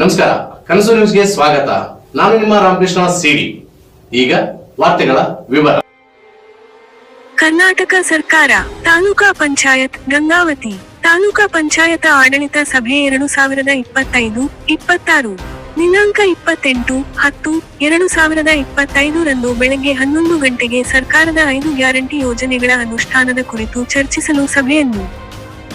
ನಮಸ್ಕಾರ, ಕನಸು ನ್ಯೂಸ್ಗೆ ಸ್ವಾಗತ. ನಾನು ನಿಮ್ಮ ರಾಮಕೃಷ್ಣ ಸಿಡಿ. ಈಗ ವಾರ್ತೆಗಳ ವಿವರ. ಕರ್ನಾಟಕ ಸರ್ಕಾರ, ತಾಲೂಕಾ ಪಂಚಾಯತ್ ಗಂಗಾವತಿ, ತಾಲೂಕಾ ಪಂಚಾಯತ ಆಡಳಿತ ಸಭೆ ಎರಡು ಸಾವಿರದ ಇಪ್ಪತ್ತೈದು, ಇಪ್ಪತ್ತಾರು, ದಿನಾಂಕ ಇಪ್ಪತ್ತೆಂಟು, ಹತ್ತು, ಎರಡು ಸಾವಿರದ ಇಪ್ಪತ್ತೈದರಂದು ಬೆಳಗ್ಗೆ ಹನ್ನೊಂದು ಗಂಟೆಗೆ ಸರ್ಕಾರದ ಐದು ಗ್ಯಾರಂಟಿ ಯೋಜನೆಗಳ ಅನುಷ್ಠಾನದ ಕುರಿತು ಚರ್ಚಿಸಲು ಸಭೆಯನ್ನು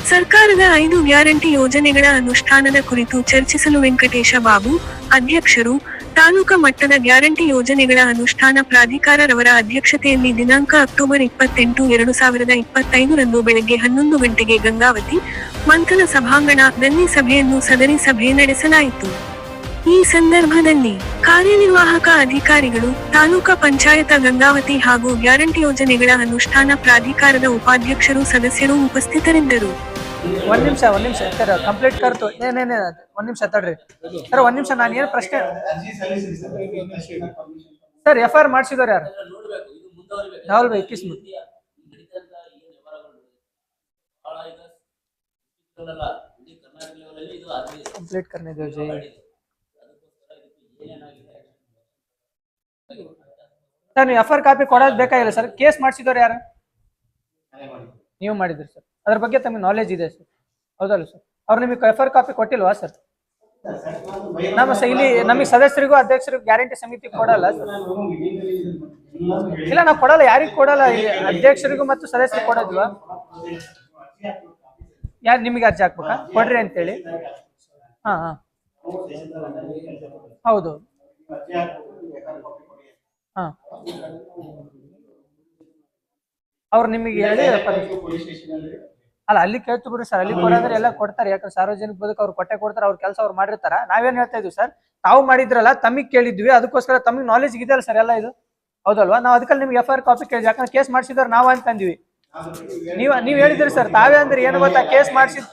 ಸರ್ಕಾರದ ಐದು ಗ್ಯಾರಂಟಿ ಯೋಜನೆಗಳ ಅನುಷ್ಠಾನದ ಕುರಿತು ಚರ್ಚಿಸಲು ವೆಂಕಟೇಶ ಬಾಬು ಅಧ್ಯಕ್ಷರು. ತಾಲೂಕಾ ಮಟ್ಟದ ಗ್ಯಾರಂಟಿ ಯೋಜನೆಗಳ ಅನುಷ್ಠಾನ ಪ್ರಾಧಿಕಾರರವರ ಅಧ್ಯಕ್ಷತೆಯಲ್ಲಿ ದಿನಾಂಕ ಅಕ್ಟೋಬರ್ ಇಪ್ಪತ್ತೆಂಟು, ಎರಡು ಸಾವಿರದ ಇಪ್ಪತ್ತೈದರಂದು ಬೆಳಗ್ಗೆ ಹನ್ನೊಂದು ಗಂಟೆಗೆ ಗಂಗಾವತಿ ಮಂಥನ ಸಭಾಂಗಣದಲ್ಲಿ ಸಭೆಯನ್ನು ಸದರಿ ಸಭೆ ನಡೆಸಲಾಯಿತು. ಈ ಸಂದರ್ಭದಲ್ಲಿ ಕಾರ್ಯನಿರ್ವಾಹಕ ಅಧಿಕಾರಿಗಳು ತಾಲೂಕಾ ಪಂಚಾಯತ ಗಂಗಾವತಿ ಹಾಗೂ ಗ್ಯಾರಂಟಿ ಯೋಜನೆಗಳ ಅನುಷ್ಠಾನ ಪ್ರಾಧಿಕಾರದ ಉಪಾಧ್ಯಕ್ಷರು, ಸದಸ್ಯರು ಉಪಸ್ಥಿತರಿದ್ದರು. ಒಂದು ನಿಮಿಷ ಒಂದು ನಿಮಿಷ, ಸರ್ ಕಂಪ್ಲೀಟ್ ಕರ್ತು ಏನೇನೇ ಒಂದು ನಿಮಿಷ, ತಡ್ರಿ. ಸರ್, ಒಂದು ನಿಮಿಷ, ನಾನು ಏನು ಪ್ರಶ್ನೆ ಸರ್ ಎಫ್ ಐ ಆರ್ ಮಾಡಿಸಿದಾರೆ ಯಾರು? ರಾಹುಲ್ ಭಾಯ್ ಕಿಸ್ಮತ್ ಕಂಪ್ಲೀಟ್ ಕರ್ನೆ ಜೈ ಸರ್, ನೀವು ಎಫ್ ಆರ್ ಕಾಪಿ ಕೊಡೋದು ಬೇಕಾಗಿಲ್ಲ, ಸರ್. ಕೇಸ್ ಮಾಡಿಸಿದವ್ರು ಯಾರು? ನೀವು ಮಾಡಿದ್ರಿ, ಸರ್. ಅದ್ರ ಬಗ್ಗೆ ತಮಗೆ ನಾಲೆಜ್ ಇದೆ ಸರ್ ಹೌದಲ್ಲ ಸರ್ ಅವ್ರು ನಿಮಗೆ ಕೈಫರ್ ಕಾಪಿ ಕೊಟ್ಟಿಲ್ವಾ ಸರ್ ನಮ್ಮ ಇಲ್ಲಿ ನಮಗೆ ಸದಸ್ಯರಿಗೂ ಅಧ್ಯಕ್ಷರಿಗೂ ಗ್ಯಾರಂಟಿ ಸಮಿತಿ ಕೊಡಲ್ಲ ಸರ್ ಇಲ್ಲ, ನಾವು ಕೊಡಲ್ಲ. ಯಾರಿಗೂ ಕೊಡಲ್ಲ. ಅಧ್ಯಕ್ಷರಿಗೂ ಮತ್ತು ಸದಸ್ಯರಿಗೆ ಕೊಡೋದಿಲ್ವಾ? ಯಾರು, ನಿಮಗೆ ಅರ್ಜಿ ಹಾಕ್ಬೇಕಾ? ಕೊಡ್ರಿ ಅಂತೇಳಿ. ಹಾ ಹಾ. ಹೌದು. ಹಾ. ಅವ್ರು ನಿಮಗೆ ಹೇಳಿ ಅಲ್ಲ ಅಲ್ಲಿ ಕೇಳ್ತು ಬಿಡಿ ಸರ್ ಅಲ್ಲಿ ಕೊಡಂದ್ರೆ ಎಲ್ಲ ಕೊಡ್ತಾರೆ. ಯಾಕಂದ್ರೆ ಸಾರ್ವಜನಿಕ ಬದುಕು ಅವ್ರು ಕೊಟ್ಟೆ ಕೊಡ್ತಾರೆ ಅವ್ರ ಕೆಲಸ ಅವ್ರು ಮಾಡಿರ್ತಾರ. ನಾವೇನ್ ಹೇಳ್ತಾ ಇದ್ವಿ ಸರ್ ತಾವು ಮಾಡಿದ್ರಲ್ಲ ತಮಿಗ್ ಕೇಳಿದ್ವಿ ಅದಕ್ಕೋಸ್ಕರ ತಮಗೆ ನಾಲೆಜ್ ಇದೆಯಲ್ಲ ಸರ್ ಎಲ್ಲ ಇದು? ಹೌದಲ್ವಾ? ನಾವು ಅದಕ್ಕೆ ನಿಮ್ಗೆ ಎಫ್ ಐ ಆರ್ ಕಾಪಿ ಕೇಳಿದ್ವಿ. ಯಾಕಂದ್ರೆ ಕೇಸ್ ಮಾಡಿಸಿದವ್ರು ನಾವು ಅಂತಂದ್ವಿ. ನೀವ್ ನೀವ್ ಹೇಳಿದ್ರಿ ಸರ್ ತಾವೇ ಅಂದ್ರೆ ಏನು ಗೊತ್ತಾ? ಕೇಸ್ ಮಾಡಿಸಿದ್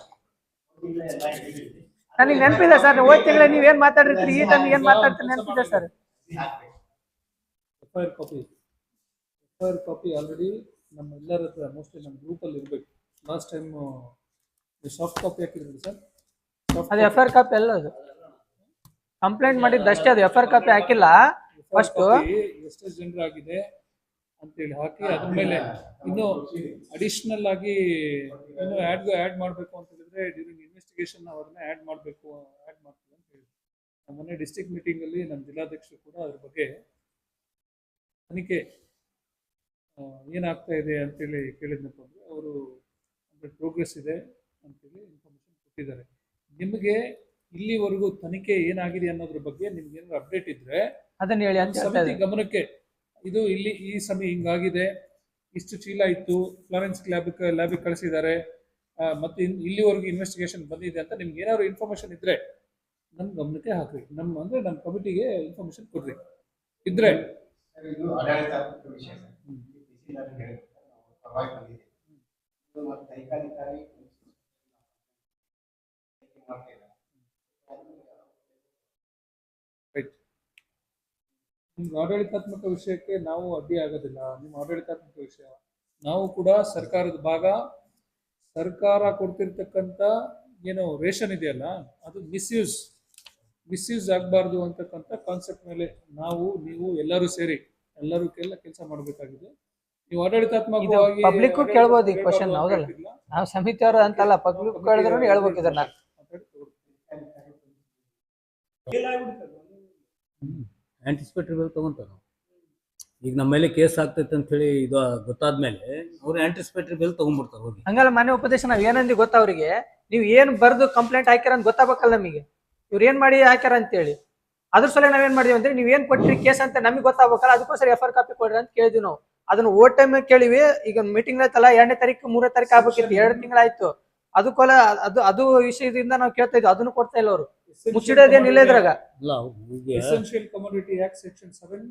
ನನಗೆ ನೆನಪಿದೆ ಸರ್ ಹೋದ ತಿಂಗಳ ನೀವ್ ಏನ್ ಮಾತಾಡಿರ್ತೀರಿ? ಈ ಟೈಮ್ ಏನ್ ಮಾತಾಡ್ತೀರಿ ನೆನಪಿದೆ sir. F I R copy F I R copy already ನಮ್ಮ ಎಲ್ಲರ ಹತ್ರ ಮೋಸ್ಟ್ಲಿ ನಮ್ಮ ಗ್ರೂಪಲ್ಲಿ ಇರಬೇಕು. ಲಾಸ್ಟ್ ಟೈಮ್ ಸಾಫ್ಟ್ ಕಾಪಿ ಹಾಕಿದ್ರಿ ಸರ್ ಅದು ಎಫ್ ಆರ್ ಕಾಪಿ ಎಲ್ಲ ಅದು. ಕಂಪ್ಲೇಂಟ್ ಮಾಡಿದ್ದು ಅಷ್ಟೇ ಅದು ಎಫ್ ಆರ್ ಕಾಪಿ ಹಾಕಿಲ್ಲ. ಫಸ್ಟ್ ಎಷ್ಟೆಷ್ಟು ಜನರು ಆಗಿದೆ ಅಂತೇಳಿ ಹಾಕಿ ಅದ್ರ ಮೇಲೆ ಇನ್ನು ಅಡಿಷನಲ್ ಆಗಿ ಇನ್ನು ಆ್ಯಡ್ ಆ್ಯಡ್ ಮಾಡಬೇಕು ಅಂತ ಹೇಳಿದ್ರೆ ಡ್ಯೂರಿಂಗ್ ಇನ್ವೆಸ್ಟಿಗೇಷನ್ ಅವ್ರನ್ನ ಆ್ಯಡ್ ಮಾಡಬೇಕು ಆ್ಯಡ್ ಮಾಡ್ತೀವಿ ಅಂತ ಹೇಳಿ. ನಮ್ಮ ಮೊನ್ನೆ ಡಿಸ್ಟ್ರಿಕ್ಟ್ ಮೀಟಿಂಗಲ್ಲಿ ನಮ್ಮ ಜಿಲ್ಲಾಧ್ಯಕ್ಷರು ಕೂಡ ಅದ್ರ ಬಗ್ಗೆ ತನಿಖೆ ಏನಾಗ್ತಾ ಇದೆ ಅಂತೇಳಿ ಕೇಳಿದ್ನಪ್ಪ ಅಂದರೆ ಅವರು ಪ್ರೋಗ್ರೆಸ್ ಇದೆ ಅಂತೇಳಿ ಇನ್ಫಾರ್ಮೇಷನ್ ಕೊಟ್ಟಿದ್ದಾರೆ ನಿಮಗೆ ಇಲ್ಲಿವರೆಗೂ ತನಿಖೆ ಏನಾಗಿದೆ ಅನ್ನೋದ್ರ ಬಗ್ಗೆ ನಿಮ್ಗೆ ಏನಾದ್ರು ಅಪ್ಡೇಟ್ ಇದ್ರೆ ಅದನ್ನ ಹೇಳಿ ಅಂತ ಹೇಳ್ತಾ ಸಮಿತಿ ಇದ್ದೀನಿ. ಗಮನಕ್ಕೆ ಇದು ಇಲ್ಲಿ ಈ ಸಮಯ ಹಿಂಗಾಗಿದೆ ಇಷ್ಟು ಚೀಲ ಇತ್ತು ಫ್ಲಾರೆನ್ಸ್ ಲ್ಯಾಬ್ ಲ್ಯಾಬಿಗೆ ಕಳಿಸಿದ್ದಾರೆ ಆ, ಮತ್ತೆ ಇನ್- ಇಲ್ಲಿವರೆಗೂ ಇನ್ವೆಸ್ಟಿಗೇಷನ್ ಬಂದಿದೆ ಅಂತ ನಿಮ್ಗೆ ಏನಾದ್ರು ಇನ್ಫಾರ್ಮೇಶನ್ ಇದ್ರೆ ನಮ್ಮ ಗಮನಕ್ಕೆ ಹಾಕ್ರಿ ನಮ್ಮ ಅಂದ್ರೆ ನಮ್ಮ ಕಮಿಟಿಗೆ ಇನ್ಫಾರ್ಮೇಶನ್ ಕೊಡ್ರಿ ಇದ್ರೆ ಇದು ಆಡಳಿತಾತ್ಮಕ ವಿಷಯ ಸರ್. ಈ ಬಿಸಿಲಿನಲ್ಲಿ ಹೇಳಿದ್ರು, ನಾವು ಪರವಾಗಿ ಬಂದಿದೆ. ನಿಮ್ಗೆ ಆಡಳಿತಾತ್ಮಕ ವಿಷಯಕ್ಕೆ ನಾವು ಅಡ್ಡಿ ಆಗೋದಿಲ್ಲ. ನಿಮ್ಮ ಆಡಳಿತಾತ್ಮಕ ವಿಷಯ. ನಾವು ಕೂಡ ಸರ್ಕಾರದ ಭಾಗ. ಸರ್ಕಾರ ಕೊಡ್ತಿರ್ತಕ್ಕಂಥ ಏನು ರೇಷನ್ ಇದೆಯಲ್ಲ, ಅದು ಮಿಸ್ಯೂಸ್ ಮಿಸ್ಯೂಸ್ ಆಗಬಾರ್ದು ಅಂತಕ್ಕಂಥ ಕಾನ್ಸೆಪ್ಟ್ ಮೇಲೆ ನಾವು, ನೀವು ಎಲ್ಲರೂ ಸೇರಿ, ಎಲ್ಲರೂ ಕೆಲ, ಕೆಲಸ ಮಾಡಬೇಕಾಗಿದೆ. ನೀವು ಆಡಳಿತಾತ್ಮಕವಾಗಿ ಪಬ್ಲಿಕ್ ಕೇಳ್ಬೋದು ಈ ಕ್ವಶನ್ ಹೌದಲ್ಲ? ನಾವು ಸಮಿತಿ ಸಮಿತಿಯವರು ಅಂತಲ್ಲ ಪಬ್ಲಿಕ್ ಕೇಳಿದ್ರು ಹೇಳ್ಬೇಕು ಇದನ್ನ. ಬಿಲ್ ತಗೊಂತಾರ ಈಗ ನಮ್ಮ ಮೇಲೆ ಕೇಸ್ ಆಗ್ತೈತೆ ಅಂತ ಹೇಳಿ ಇದು ಗೊತ್ತಾದ್ಮೇಲೆ ಅವ್ರು ಆಂಟಿಸಿಪೇಟರಿ ಬಿಲ್ ತಗೊಂಡ್ಬಿಡ್ತಾರೆ ಹೋಗಿ. ಹಂಗಲ್ಲ ಮನೆ ಉಪದೇಶ ನಾವ್ ಏನಂದಿ ಗೊತ್ತ ಅವ್ರಿಗೆ? ನೀವು ಏನ್ ಬರ್ದು ಕಂಪ್ಲೇಂಟ್ ಹಾಕ್ಯಾರ ಅಂತ ಗೊತ್ತಾಗಬೇಕಲ್ಲ ನಮಗೆ. ಇವ್ರು ಏನ್ ಮಾಡಿ ಹಾಕ್ಯಾರ ಅಂತೇಳಿ. ಅದ್ರ ಸಲ ನಾವೇನ್ ಮಾಡಿದ್ವಿ ಅಂದ್ರೆ ನೀವ್ ಏನ್ ಕೊಟ್ಟಿರಿ ಕೇಸ್ ಅಂತ ನಮಗೆ ಗೊತ್ತಾಗಬೇಕಲ್ಲ ಅದಕ್ಕೋಸ್ಕರ ಎಫ್ ಆರ್ ಕಾಪಿ ಕೊಡ್ರಿ ಅಂತ ಕೇಳಿದ್ವಿ ನಾವು. ಅದನ್ನ ಓ ಟೈಮ್ ಕೇಳಿವಿ ಈಗ ಮೀಟಿಂಗ್ ಆಯ್ತಲ್ಲ ಎರಡನೇ ತಾರೀಕು ಮೂರನೇ ತಾರೀಕು ಆಗ್ಬೇಕಿತ್ತು ಎರಡು ತಿಂಗಳಾಯ್ತು. ಅದಕ್ಕೋಲ ಅದು ಅದು ವಿಷಯದಿಂದ ನಾವು ಕೇಳ್ತಾ ಇದ್ವಿ ಅದನ್ನು ಕೊಡ್ತಾ ಇಲ್ಲ ಅವರು. ಮುಚ್ಚಿಡೋದೇನಿಲ್ಲ ಇದ್ರಾಗ. ಅಲ್ಲ community act section seven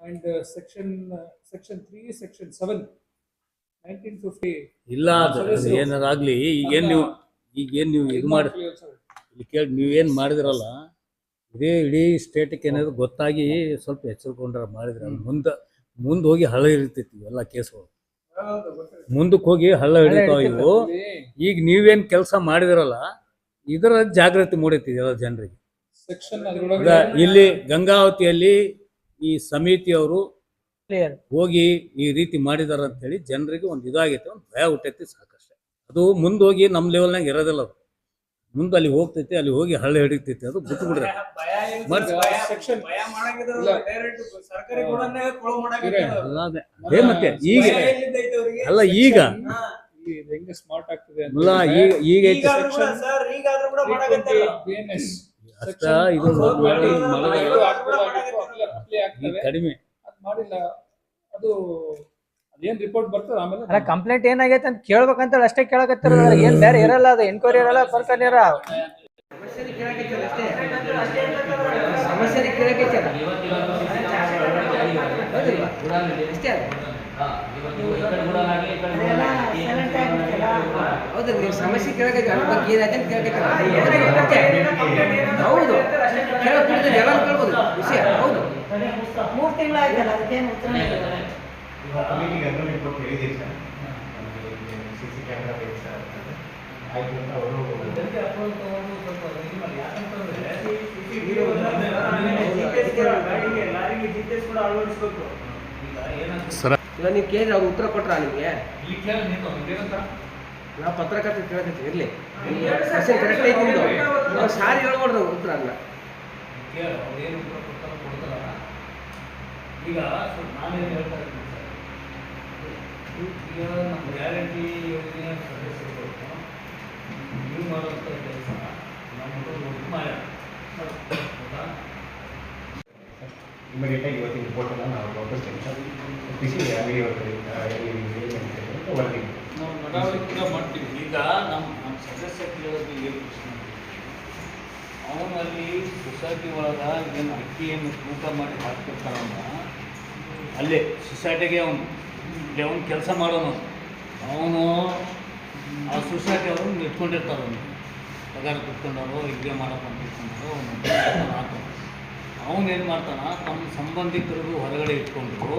and section section three section seven fifty. ಇಲ್ಲ ಏನಾದ್ರಾಗ್ಲಿ ಈಗ ಏನಾರಾಗ್ಲಿ ಈಗೇನ್ ನೀವು ಈಗೇನ್ ನೀವು ಇದು ಮಾಡಿ ನೀವು ಕೇಳಿ ನೀವೇನ್ ಮಾಡಿದ್ರಲ್ಲ ಇದೇ ಇಡೀ ಸ್ಟೇಟಿಗೆ ಏನಾದ್ರು ಗೊತ್ತಾಗಿ ಸ್ವಲ್ಪ ಎಚ್ಚರಿಕೊಂಡ್ರೆ ಮಾಡಿದ್ರ ಮುಂದೆ. ಮುಂದೆ ಹೋಗಿ ಹಳ್ಳ ಇರ್ತೈತಿ ಎಲ್ಲ ಕೇಸ್ಗಳು ಮುಂದಕ್ಕೆ ಹೋಗಿ ಹಳ್ಳ ಹಿಡಿತಾವ ಇವು. ಈಗ ನೀವೇನ್ ಕೆಲಸ ಮಾಡಿದಿರಲ್ಲ ಇದರ ಜಾಗೃತಿ ಮೂಡೈತಿ ಎಲ್ಲ ಜನರಿಗೆ. ಇಲ್ಲಿ ಗಂಗಾವತಿಯಲ್ಲಿ ಈ ಸಮಿತಿಯವರು ಹೋಗಿ ಈ ರೀತಿ ಮಾಡಿದಾರ ಅಂತ ಹೇಳಿ ಜನರಿಗೆ ಒಂದು ಇದಾಗೈತೆ ಒಂದು ಭಯ ಹುಟ್ಟೈತಿ ಸಾಕಷ್ಟೇ. ಅದು ಮುಂದೋಗಿ ಹೋಗಿ ನಮ್ಮ ಲೆವೆಲ್ನಾಗ ಇರೋದಿಲ್ಲ ಅದು. ಮುಂದೆ ಅಲ್ಲಿ ಹೋಗ್ತೈತಿ ಅಲ್ಲಿ ಹೋಗಿ ಹಳ್ಳಿ ಹಿಡಿತೈತಿ ಅದು ಬಿಟ್ಟು ಬಿಡ್ರಿ ಅದೇ ಮತ್ತೆ ಈಗ ಅಲ್ಲ ಈಗ ಇದು ಹೆಂಗೆ ಸ್ಮಾರ್ಟ್ ಆಗ್ತದೆ ಅಲ್ಲ ಈಗ ಈಗ ಅಷ್ಟ ಇದು ಕಡಿಮೆ ಅದ್ ಮಾಡಿಲ್ಲ ಅದು ಅದೇನ್ ರಿಪೋರ್ಟ್ ಬರ್ತದೆ ಆಮೇಲೆ ಅಲ್ಲ ಕಂಪ್ಲೇಂಟ್ ಏನಾಗೈತೆ ಅಂತ ಕೇಳ್ಬೇಕಂತ ಅಷ್ಟೇ ಕೇಳಕತ್ತಾರ. ಏನ್ ಬೇರೆ ಇರಲ್ಲ ಅದು ಎನ್ಕ್ವೈರಿ ಇರಲ್ಲ ಬರ್ಕನ್ ಇರ ಸಮಸ್ಯೆ ಕೇಳಕ್ಕೆ ಅಷ್ಟೇ? ಹೌದು ನೀವು ಸಮಸ್ಯೆ ಕೇಳಕ್ಕೆ ಅದ್ರ ಬಗ್ಗೆ ಏನಾಯ್ತು ಅಂತ ಕೇಳಕ್ಕೆ ಹೌದು ಕೇಳಕ್ಕೆ ಎಲ್ಲ ಕೇಳ್ಬೋದು ವಿಷಯ ಹೌದು. ಮೂರ್ ತಿಂಗಳಾಯ್ತಲ್ಲ ಅದಕ್ಕೇನು ಉತ್ತರ ಕಮಿಟಿಗೆ ಅದನ್ನು ರಿಪೋರ್ಟ್ ಹೇಳಿದ್ದೀರಿ ಸರ್. ಸಿ ಸಿ ಕ್ಯಾಮ್ರಾ ಬೇಕು ಸರ್ ಅಂತಂದ್ರೆ. ಆಯ್ತು ಅಂತ ಅವರು ಇವಾಗ ನೀವು ಕೇಳಿದ್ರೆ ಅವ್ರು ಉತ್ತರ ಕೊಟ್ರ ನಿಮಗೆ? ನಾವು ಪತ್ರಕರ್ತ ಕೇಳಕತ್ತಿ ಇರ್ಲಿ. ಕ್ವಶನ್ ಕರೆಕ್ಟ್ ಐತಿ ನಿಮ್ದು. ನಾವು ಸಾರಿ. ಹೇಳ್ಬಾರ್ದು ಉತ್ತರ ಅಲ್ಲ. ಈಗ ನಾನೇನು ಹೇಳ್ತಾ ಇದ್ದೀನಿ. ಈಗ ನಮ್ಮ ಗ್ಯಾರಂಟಿ ಯೋಜನೆ ಸದಸ್ಯರು ನೀವು ಮಾಡುವಂಥ ಕೆಲಸ ನಮ್ಮದು ಒಂದು ಮಾಯ ಹೌದಾ ಇಮಿಡಿಯೇಟ್ ಆಗಿ ಇವತ್ತಿನ ರಿಪೋರ್ಟ್ ಅನ್ನ ನಾವು ವಿಡಿಯೋ ವರದಿ ನಾವು ನಡಾವಳಿ ಕೂಡ ಮಾಡ್ತೀವಿ ಈಗ ನಮ್ಮ ನಮ್ಮ ಸದಸ್ಯ ಕೇಳೋದು ಏನು ಪ್ರಶ್ನೆ ಅವನಲ್ಲಿ ಸೊಸೈಟಿ ಒಳಗೆ ಏನು ಅಕ್ಕಿಯನ್ನು ತೂಕ ಮಾಡಿ ಹಾಕ್ತಿರ್ತಾರಲ್ಲ ಅಲ್ಲೇ ಸೊಸೈಟಿಗೆ ಅವನು ಇಲ್ಲಿ ಅವನು ಕೆಲಸ ಮಾಡೋನು. ಅವನು ಆ ಸೊಸೈಟಿ ಅವರು ಇಟ್ಕೊಂಡಿರ್ತಾರೆ ಅವನು. ಪಗಾರ ಕುತ್ಕೊಂಡವರು ಹೀಗೆ ಮಾಡಪ್ಪ ಅಂತ ಇಟ್ಕೊಂಡವರು ಅವನು ಆತ ಅವನು ಏನು ಮಾಡ್ತಾನ, ತಮ್ಮ ಸಂಬಂಧಿಕರಿಗೂ ಹೊರಗಡೆ ಇಟ್ಕೊಂಡು,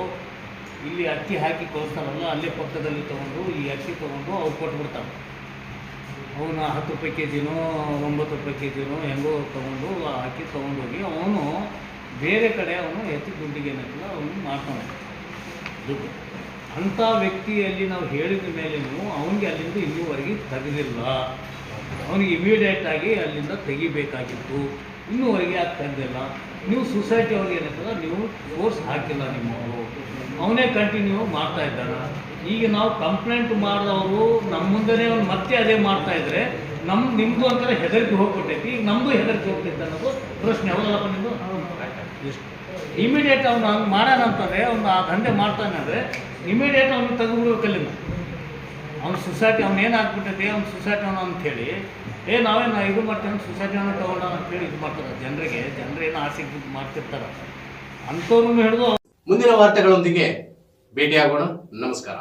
ಇಲ್ಲಿ ಅಕ್ಕಿ ಹಾಕಿ ಕಳಿಸ್ತಾರಲ್ಲ ಅಲ್ಲೇ ಪಕ್ಕದಲ್ಲಿ ತೊಗೊಂಡು, ಈ ಅಕ್ಕಿ ತೊಗೊಂಡು ಅವ್ರು ಕೊಟ್ಬಿಡ್ತಾನೆ. ಅವನು ಹತ್ತು ರೂಪಾಯಿ ಕೆ ಜಿನೋ ಒಂಬತ್ತು ರೂಪಾಯಿ ಕೆ ಜಿನೋ ಹೆಂಗೋ ತೊಗೊಂಡು ಆ ಅಕ್ಕಿ ತೊಗೊಂಡೋಗಿ ಅವನು ಬೇರೆ ಕಡೆ ಅವನು ಹೆಚ್ಚು ದುಡ್ಡಿಗೆ ಏನಂತಿಲ್ಲ ಅವನು ಮಾಡ್ತಾನೆ. ದುಡ್ಡು. ಅಂಥ ವ್ಯಕ್ತಿಯಲ್ಲಿ ನಾವು ಹೇಳಿದ ಮೇಲೇನು ಅವನಿಗೆ ಅಲ್ಲಿಂದ ಇನ್ನೂವರೆಗೆ ತೆಗೆದಿಲ್ಲ. ಅವನಿಗೆ ಇಮಿಡಿಯೇಟ್ ಆಗಿ ಅಲ್ಲಿಂದ ತೆಗಿಬೇಕಾಗಿತ್ತು. ಇನ್ನೂವರೆಗೆ ಅದು ತೆಗೆದಿಲ್ಲ? ನೀವು ಸೊಸೈಟಿ ಅವ್ರಿಗೆ ಏನಂತಂದ್ರೆ ನೀವು ಫೋರ್ಸ್ ಹಾಕಿಲ್ಲ ನಿಮ್ಮವರು. ಅವನೇ ಕಂಟಿನ್ಯೂ ಮಾಡ್ತಾ ಇದ್ದಾನ. ಈಗ ನಾವು ಕಂಪ್ಲೇಂಟ್ ಮಾಡಿದವರು ನಮ್ಮ ಮುಂದೆನೇ ಅವ್ನು ಮತ್ತೆ ಅದೇ ಮಾಡ್ತಾ ಇದ್ರೆ ನಮ್ಮ ನಿಮ್ಮದು ಅಂತಾರೆ ಹೆದರಿಕೆ ಹೋಗ್ಬಿಟ್ಟೈತಿ. ಈಗ ನಮ್ಮದು ಹೆದರಿಕೆ ಹೋಗ್ತೈತೆ ಅನ್ನೋದು ಪ್ರಶ್ನೆ. ಹೌದಲ್ಲಪ್ಪ ನಿಮ್ಮದು ಇಮಿಡಿಯೇಟ್ ಅವ್ನು ಹಂಗೆ ಮಾಡೋಣ ಅಂತಂದರೆ ಅವ್ನು ಆ ದಂಧೆ ಮಾಡ್ತಾನೆ ಅಂದರೆ ಇಮಿಡಿಯೇಟ್ ಅವ್ನು ತೆಗೆದುಬಿಡ್ಬೇಕಲ್ಲಿಂದ. ಅವ್ನ ಸೊಸೈಟಿ, ಅವ್ನು ಏನು ಆಗ್ಬಿಟ್ಟೈತಿ, ಅವ್ನು ಸೊಸೈಟಿ ಅವನು ಅಂಥೇಳಿ ಏ ನಾವೇನು ಇದು ಮಾಡ್ತೇವೆ ಸೊಸೈಟಿಯನ್ನು ಅಂತ ಅಂತೇಳಿ ಇದು ಮಾಡ್ತಾರೆ. ಜನರಿಗೆ ಜನರೇನು ಆಸೆ ಮಾಡ್ತಿರ್ತಾರೆ ಮಾಡ್ತಿರ್ತಾರೆ. ಅಂಥವ್ರನ್ನ ಹಿಡಿದು ಮುಂದಿನ ವಾರ್ತೆಗಳೊಂದಿಗೆ ಭೇಟಿಯಾಗೋಣ. ನಮಸ್ಕಾರ.